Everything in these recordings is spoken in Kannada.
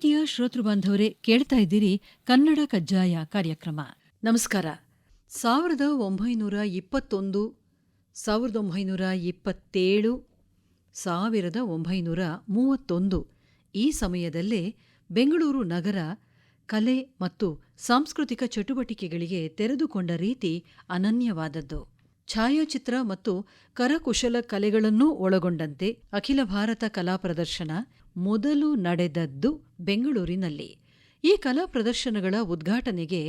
ಪ್ರೀತಿಯ ಶ್ರೋತೃ ಬಾಂಧವರೇ, ಕೇಳ್ತಾ ಇದ್ದೀರಿ ಕನ್ನಡ ಕಜ್ಜಾಯ ಕಾರ್ಯಕ್ರಮ. ನಮಸ್ಕಾರ. ಸಾವಿರದ ಒಂಬೈನೂರ ಇಪ್ಪತ್ತೊಂದು, ಸಾವಿರದ ಒಂಬೈನೂರ ಇಪ್ಪತ್ತೇಳು, ಸಾವಿರದ ಒಂಬೈನೂರ ಮೂವತ್ತೊಂದು. ಈ ಸಮಯದಲ್ಲೇ ಬೆಂಗಳೂರು ನಗರ ಕಲೆ ಮತ್ತು ಸಾಂಸ್ಕೃತಿಕ ಚಟುವಟಿಕೆಗಳಿಗೆ ತೆರೆದುಕೊಂಡ ರೀತಿ ಅನನ್ಯವಾದದ್ದು. ಛಾಯಾಚಿತ್ರ ಮತ್ತು ಕರಕುಶಲ ಕಲೆಗಳನ್ನೂ ಒಳಗೊಂಡಂತೆ ಅಖಿಲ ಭಾರತ ಕಲಾ ಪ್ರದರ್ಶನ ಮೊದಲು ನಡೆದದ್ದು ಬೆಂಗಳೂರಿನಲ್ಲಿ. ಈ ಕಲಾ ಪ್ರದರ್ಶನಗಳ ಉದ್ಘಾಟನೆಗೆ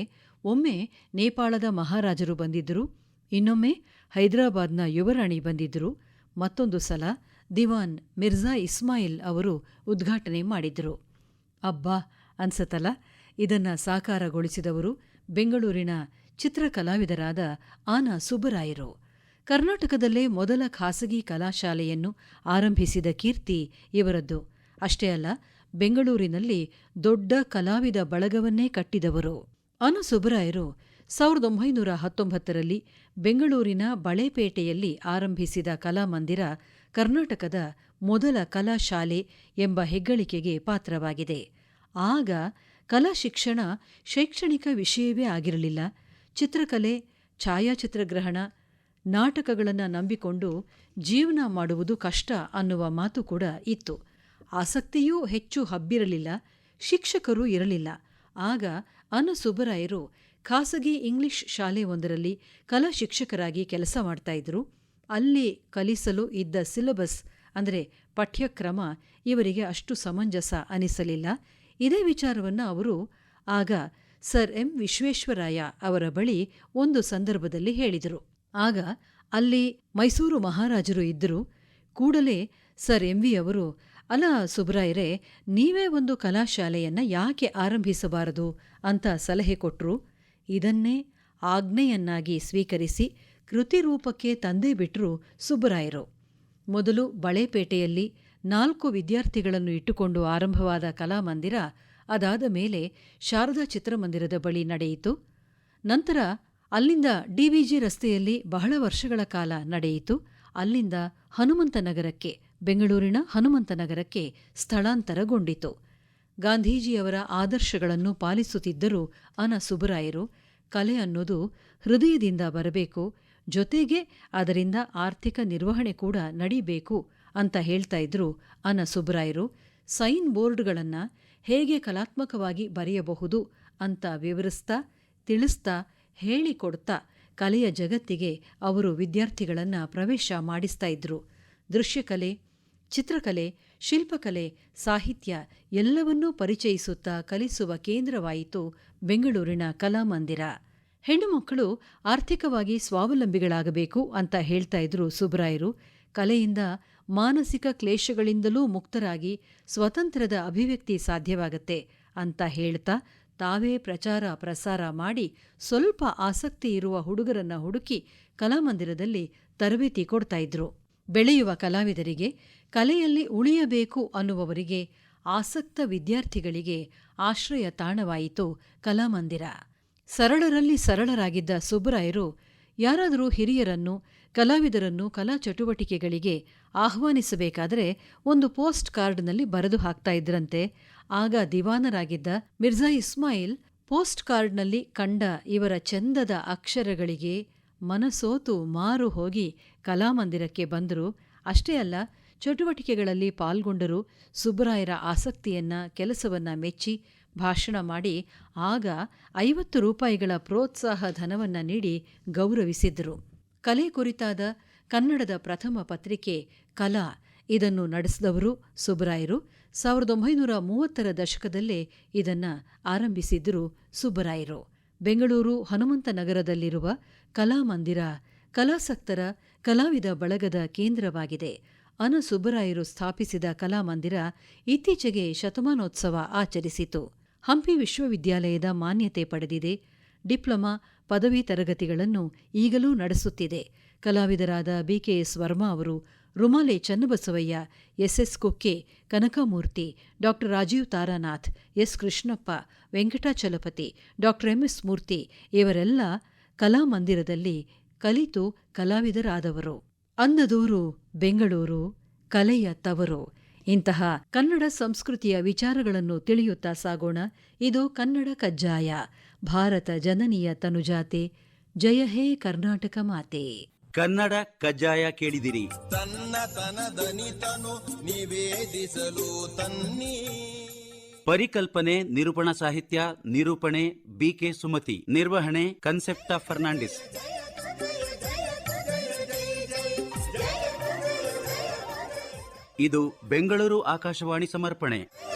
ಒಮ್ಮೆ ನೇಪಾಳದ ಮಹಾರಾಜರು ಬಂದಿದ್ದರು, ಇನ್ನೊಮ್ಮೆ ಹೈದರಾಬಾದ್ನ ಯುವರಾಣಿ ಬಂದಿದ್ದರು, ಮತ್ತೊಂದು ಸಲ ದಿವಾನ್ ಮಿರ್ಜಾ ಇಸ್ಮಾಯಿಲ್ ಅವರು ಉದ್ಘಾಟನೆ ಮಾಡಿದ್ರು ಅಬ್ಬಾ, ಅನ್ಸತ್ತಲ್ಲ, ಇದನ್ನು ಸಾಕಾರಗೊಳಿಸಿದವರು ಬೆಂಗಳೂರಿನ ಚಿತ್ರಕಲಾವಿದರಾದ ಆನಾ ಸುಬ್ಬರಾಯರು. ಕರ್ನಾಟಕದಲ್ಲೇ ಮೊದಲ ಖಾಸಗಿ ಕಲಾಶಾಲೆಯನ್ನು ಆರಂಭಿಸಿದ ಕೀರ್ತಿ ಇವರದ್ದು. ಅಷ್ಟೇ ಅಲ್ಲ, ಬೆಂಗಳೂರಿನಲ್ಲಿ ದೊಡ್ಡ ಕಲಾವಿದ ಬಳಗವನ್ನೇ ಕಟ್ಟಿದವರು. ಅನು ಸುಬ್ಬರಾಯರು ಸಾವಿರದ ಒಂಬೈನೂರ ಹತ್ತೊಂಬತ್ತರಲ್ಲಿ ಬೆಂಗಳೂರಿನ ಬಳೆಪೇಟೆಯಲ್ಲಿ ಆರಂಭಿಸಿದ ಕಲಾಮಂದಿರ ಕರ್ನಾಟಕದ ಮೊದಲ ಕಲಾಶಾಲೆ ಎಂಬ ಹೆಗ್ಗಳಿಕೆಗೆ ಪಾತ್ರವಾಗಿದೆ. ಆಗ ಕಲಾ ಶಿಕ್ಷಣ ಶೈಕ್ಷಣಿಕ ವಿಷಯವೇ ಆಗಿರಲಿಲ್ಲ. ಚಿತ್ರಕಲೆ, ಛಾಯಾಚಿತ್ರಗ್ರಹಣ, ನಾಟಕಗಳನ್ನು ನಂಬಿಕೊಂಡು ಜೀವನ ಮಾಡುವುದು ಕಷ್ಟ ಅನ್ನುವ ಮಾತು ಕೂಡ ಇತ್ತು. ಆಸಕ್ತಿಯೂ ಹೆಚ್ಚು ಹಬ್ಬಿರಲಿಲ್ಲ, ಶಿಕ್ಷಕರೂ ಇರಲಿಲ್ಲ. ಆಗ ಅನು ಸುಬ್ಬರಾಯರು ಖಾಸಗಿ ಇಂಗ್ಲಿಷ್ ಶಾಲೆ ಒಂದರಲ್ಲಿ ಕಲಾ ಶಿಕ್ಷಕರಾಗಿ ಕೆಲಸ ಮಾಡ್ತಾ ಇದ್ರು. ಅಲ್ಲಿ ಕಲಿಸಲು ಇದ್ದ ಸಿಲೆಬಸ್, ಅಂದರೆ ಪಠ್ಯಕ್ರಮ, ಇವರಿಗೆ ಅಷ್ಟು ಸಮಂಜಸ ಅನಿಸಲಿಲ್ಲ. ಇದೇ ವಿಚಾರವನ್ನು ಅವರು ಆಗ ಸರ್ ಎಂ ವಿಶ್ವೇಶ್ವರಾಯ ಅವರ ಬಳಿ ಒಂದು ಸಂದರ್ಭದಲ್ಲಿ ಹೇಳಿದರು. ಆಗ ಅಲ್ಲಿ ಮೈಸೂರು ಮಹಾರಾಜರು ಇದ್ದರು. ಕೂಡಲೇ ಸರ್ ಎಂ ವಿ ಅವರು, ಅಲ ಸುಬ್ರಾಯರೇ, ನೀವೇ ಒಂದು ಕಲಾಶಾಲೆಯನ್ನು ಯಾಕೆ ಆರಂಭಿಸಬಾರದು ಅಂತ ಸಲಹೆ ಕೊಟ್ರು? ಇದನ್ನೇ ಆಜ್ಞೆಯನ್ನಾಗಿ ಸ್ವೀಕರಿಸಿ ಕೃತಿರೂಪಕ್ಕೆ ತಂದೇ ಬಿಟ್ರು ಸುಬ್ಬರಾಯರು ಮೊದಲು ಬಳೆಪೇಟೆಯಲ್ಲಿ ನಾಲ್ಕು ವಿದ್ಯಾರ್ಥಿಗಳನ್ನು ಇಟ್ಟುಕೊಂಡು ಆರಂಭವಾದ ಕಲಾಮಂದಿರ ಅದಾದ ಮೇಲೆ ಶಾರದಾ ಚಿತ್ರಮಂದಿರದ ಬಳಿ ನಡೆಯಿತು. ನಂತರ ಅಲ್ಲಿಂದ ಡಿವಿಜಿ ರಸ್ತೆಯಲ್ಲಿ ಬಹಳ ವರ್ಷಗಳ ಕಾಲ ನಡೆಯಿತು. ಅಲ್ಲಿಂದ ಹನುಮಂತನಗರಕ್ಕೆ ಬೆಂಗಳೂರಿನ ಹನುಮಂತನಗರಕ್ಕೆ ಸ್ಥಳಾಂತರಗೊಂಡಿತು. ಗಾಂಧೀಜಿಯವರ ಆದರ್ಶಗಳನ್ನು ಪಾಲಿಸುತ್ತಿದ್ದರು ಅನ ಸುಬ್ಬರಾಯರು ಕಲೆ ಅನ್ನೋದು ಹೃದಯದಿಂದ ಬರಬೇಕು, ಜೊತೆಗೆ ಅದರಿಂದ ಆರ್ಥಿಕ ನಿರ್ವಹಣೆ ಕೂಡ ನಡೀಬೇಕು ಅಂತ ಹೇಳ್ತಾ ಇದ್ರು ಅನ ಸುಬ್ಬರಾಯರು ಸೈನ್ ಬೋರ್ಡ್ಗಳನ್ನು ಹೇಗೆ ಕಲಾತ್ಮಕವಾಗಿ ಬರೆಯಬಹುದು ಅಂತ ವಿವರಿಸ್ತಾ, ತಿಳಿಸ್ತಾ, ಹೇಳಿಕೊಡ್ತಾ ಕಲೆಯ ಜಗತ್ತಿಗೆ ಅವರು ವಿದ್ಯಾರ್ಥಿಗಳನ್ನು ಪ್ರವೇಶ ಮಾಡಿಸ್ತಾ ಇದ್ರು. ದೃಶ್ಯಕಲೆ, ಚಿತ್ರಕಲೆ, ಶಿಲ್ಪಕಲೆ, ಸಾಹಿತ್ಯ ಎಲ್ಲವನ್ನೂ ಪರಿಚಯಿಸುತ್ತಾ ಕಲಿಸುವ ಕೇಂದ್ರವಾಯಿತು ಬೆಂಗಳೂರಿನ ಕಲಾಮಂದಿರ ಹೆಣ್ಣುಮಕ್ಕಳು ಆರ್ಥಿಕವಾಗಿ ಸ್ವಾವಲಂಬಿಗಳಾಗಬೇಕು ಅಂತ ಹೇಳ್ತಾ ಇದ್ರು ಸುಬ್ರಾಯರು. ಕಲೆಯಿಂದ ಮಾನಸಿಕ ಕ್ಲೇಶಗಳಿಂದಲೂ ಮುಕ್ತರಾಗಿ ಸ್ವತಂತ್ರದ ಅಭಿವ್ಯಕ್ತಿ ಸಾಧ್ಯವಾಗತ್ತೆ ಅಂತ ಹೇಳ್ತಾ ತಾವೇ ಪ್ರಚಾರ ಪ್ರಸಾರ ಮಾಡಿ ಸ್ವಲ್ಪ ಆಸಕ್ತಿ ಇರುವ ಹುಡುಗರನ್ನ ಹುಡುಕಿ ಕಲಾಮಂದಿರದಲ್ಲಿ ತರಬೇತಿ ಕೊಡ್ತಾ ಇದ್ರು. ಬೆಳೆಯುವ ಕಲಾವಿದರಿಗೆ, ಕಲೆಯಲ್ಲಿ ಉಳಿಯಬೇಕು ಅನ್ನುವವರಿಗೆ, ಆಸಕ್ತ ವಿದ್ಯಾರ್ಥಿಗಳಿಗೆ ಆಶ್ರಯ ತಾಣವಾಯಿತು ಕಲಾಮಂದಿರ. ಸರಳರಲ್ಲಿ ಸರಳರಾಗಿದ್ದ ಸುಬ್ಬರಾಯರು ಯಾರಾದರೂ ಹಿರಿಯರನ್ನು ಕಲಾವಿದರನ್ನು ಕಲಾ ಚಟುವಟಿಕೆಗಳಿಗೆ ಆಹ್ವಾನಿಸಬೇಕಾದರೆ ಒಂದು ಪೋಸ್ಟ್ ಕಾರ್ಡ್ನಲ್ಲಿ ಬರೆದು ಹಾಕ್ತಾ ಇದ್ರಂತೆ. ಆಗ ದಿವಾನರಾಗಿದ್ದ ಮಿರ್ಜಾ ಇಸ್ಮಾಯಿಲ್ ಪೋಸ್ಟ್ ಕಾರ್ಡ್ನಲ್ಲಿ ಕಂಡ ಇವರ ಚಂದದ ಅಕ್ಷರಗಳಿಗೆ ಮನಸೋತು ಮಾರು ಹೋಗಿ ಕಲಾಮಂದಿರಕ್ಕೆ ಬಂದರು. ಅಷ್ಟೇ ಅಲ್ಲ, ಚಟುವಟಿಕೆಗಳಲ್ಲಿ ಪಾಲ್ಗೊಂಡರು ಸುಬ್ಬರಾಯರ ಆಸಕ್ತಿಯನ್ನ, ಕೆಲಸವನ್ನ ಮೆಚ್ಚಿ ಭಾಷಣ ಮಾಡಿ ಆಗ ಐವತ್ತು ರೂಪಾಯಿಗಳ ಪ್ರೋತ್ಸಾಹ ಧನವನ್ನು ನೀಡಿ ಗೌರವಿಸಿದ್ದರು. ಕಲೆ ಕುರಿತಾದ ಕನ್ನಡದ ಪ್ರಥಮ ಪತ್ರಿಕೆ ಕಲಾ. ಇದನ್ನು ನಡೆಸಿದವರು ಸುಬ್ಬರಾಯರು. ಸಾವಿರದ ಒಂಬೈನೂರ ಮೂವತ್ತರ ದಶಕದಲ್ಲೇ ಇದನ್ನು ಆರಂಭಿಸಿದ್ದರು ಸುಬ್ಬರಾಯರು. ಬೆಂಗಳೂರು ಹನುಮಂತನಗರದಲ್ಲಿರುವ ಕಲಾಮಂದಿರ ಕಲಾಸಕ್ತರ ಕಲಾವಿದ ಬಳಗದ ಕೇಂದ್ರವಾಗಿದೆ. ಅನ ಸುಬ್ಬರಾಯರು ಸ್ಥಾಪಿಸಿದ ಕಲಾಮಂದಿರ ಇತ್ತೀಚೆಗೆ ಶತಮಾನೋತ್ಸವ ಆಚರಿಸಿತು. ಹಂಪಿ ವಿಶ್ವವಿದ್ಯಾಲಯದ ಮಾನ್ಯತೆ ಪಡೆದಿದೆ. ಡಿಪ್ಲೊಮಾ ಪದವಿ ತರಗತಿಗಳನ್ನು ಈಗಲೂ ನಡೆಸುತ್ತಿದೆ. ಕಲಾವಿದರಾದ ಬಿಕೆಎಸ್ ವರ್ಮಾ ಅವರು, ರುಮಾಲೆ ಚನ್ನಬಸವಯ್ಯ ಎಸ್ಎಸ್ ಕುಕ್ಕೆ, ಕನಕಮೂರ್ತಿ ಡಾ Rajeev Taranath, S Krishnappa, Venkatachalapathi M M S Murthy ಇವರೆಲ್ಲ ಕಲಾಮಂದಿರದಲ್ಲಿ ಕಲಿತು ಕಲಾವಿದರಾದವರು. ಅಂದದೂರು, ಬೆಂಗಳೂರು, ಕಲೆಯ ತವರು. ಇಂತಹ ಕನ್ನಡ ಸಂಸ್ಕೃತಿಯ ವಿಚಾರಗಳನ್ನು ತಿಳಿಯುತ್ತಾ ಸಾಗೋಣ. ಇದು ಕನ್ನಡ ಕಜ್ಜಾಯ. ಭಾರತ ಜನನಿಯ ತನುಜಾತೆ ಜಯ ಹೇ ಕರ್ನಾಟಕ ಮಾತೆ. ಕನ್ನಡ ಕಜ್ಜಾಯ ಕೇಳಿದಿರಿ. ತನ್ನತನದನಿತನು ನಿವೇದಿಸಲು ತನ್ನಿ. ಪರಿಕಲ್ಪನೆ ನಿರೂಪಣಾ ಸಾಹಿತ್ಯ ನಿರೂಪಣೆ ಬಿಕೆ ಸುಮತಿ ನಿರ್ವಹಣೆ ಕನ್ಸೆಪ್ಟ ಫರ್ನಾಂಡಿಸ್ ಇದು ಬೆಂಗಳೂರು ಆಕಾಶವಾಣಿ ಸಮರ್ಪಣೆ.